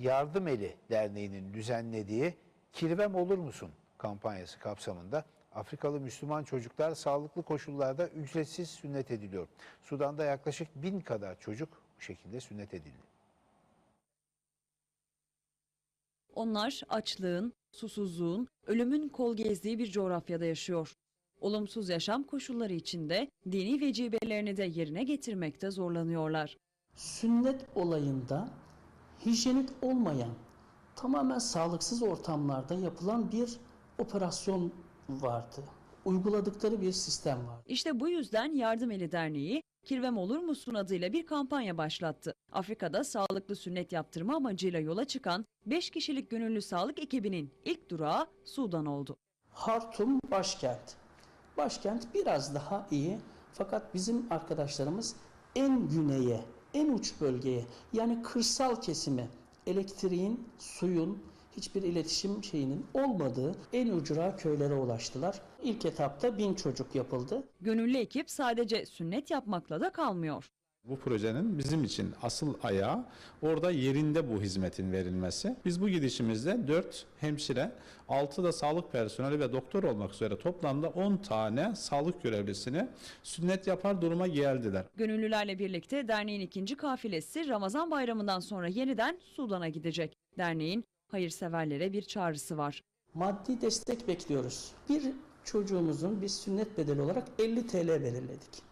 Yardım Eli Derneği'nin düzenlediği Kirvem Olur Musun kampanyası kapsamında Afrikalı Müslüman çocuklar sağlıklı koşullarda ücretsiz sünnet ediliyor. Sudan'da yaklaşık bin kadar çocuk bu şekilde sünnet edildi. Onlar açlığın, susuzluğun, ölümün kol gezdiği bir coğrafyada yaşıyor. Olumsuz yaşam koşulları içinde dini vecibelerini de yerine getirmekte zorlanıyorlar. sünnet olayında hijyenik olmayan, tamamen sağlıksız ortamlarda yapılan bir operasyon vardı. Uyguladıkları bir sistem vardı. İşte bu yüzden Yardım Eli Derneği Kirvem Olur Musun adıyla bir kampanya başlattı. Afrika'da sağlıklı sünnet yaptırma amacıyla yola çıkan 5 kişilik gönüllü sağlık ekibinin ilk durağı Sudan oldu. Hartum başkent. Başkent biraz daha iyi fakat bizim arkadaşlarımız en güneye, en uç bölgeye yani kırsal kesime elektriğin, suyun, hiçbir iletişim şeyinin olmadığı en ucra köylere ulaştılar. İlk etapta bin çocuk yapıldı. Gönüllü ekip sadece sünnet yapmakla da kalmıyor. Bu projenin bizim için asıl ayağı orada yerinde bu hizmetin verilmesi. Biz bu gidişimizde 4 hemşire, 6 da sağlık personeli ve doktor olmak üzere toplamda 10 tane sağlık görevlisini sünnet yapar duruma geldiler. Gönüllülerle birlikte derneğin ikinci kafilesi Ramazan bayramından sonra yeniden Sudan'a gidecek. Derneğin hayırseverlere bir çağrısı var. Maddi destek bekliyoruz. Bir çocuğumuzun biz sünnet bedeli olarak 50 TL belirledik.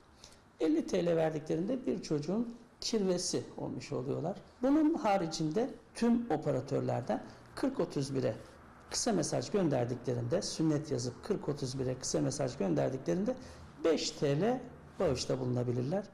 50 TL verdiklerinde bir çocuğun kirvesi olmuş oluyorlar. Bunun haricinde tüm operatörlerden 40-31'e kısa mesaj gönderdiklerinde sünnet yazıp 40-31'e kısa mesaj gönderdiklerinde 5 TL bağışta bulunabilirler.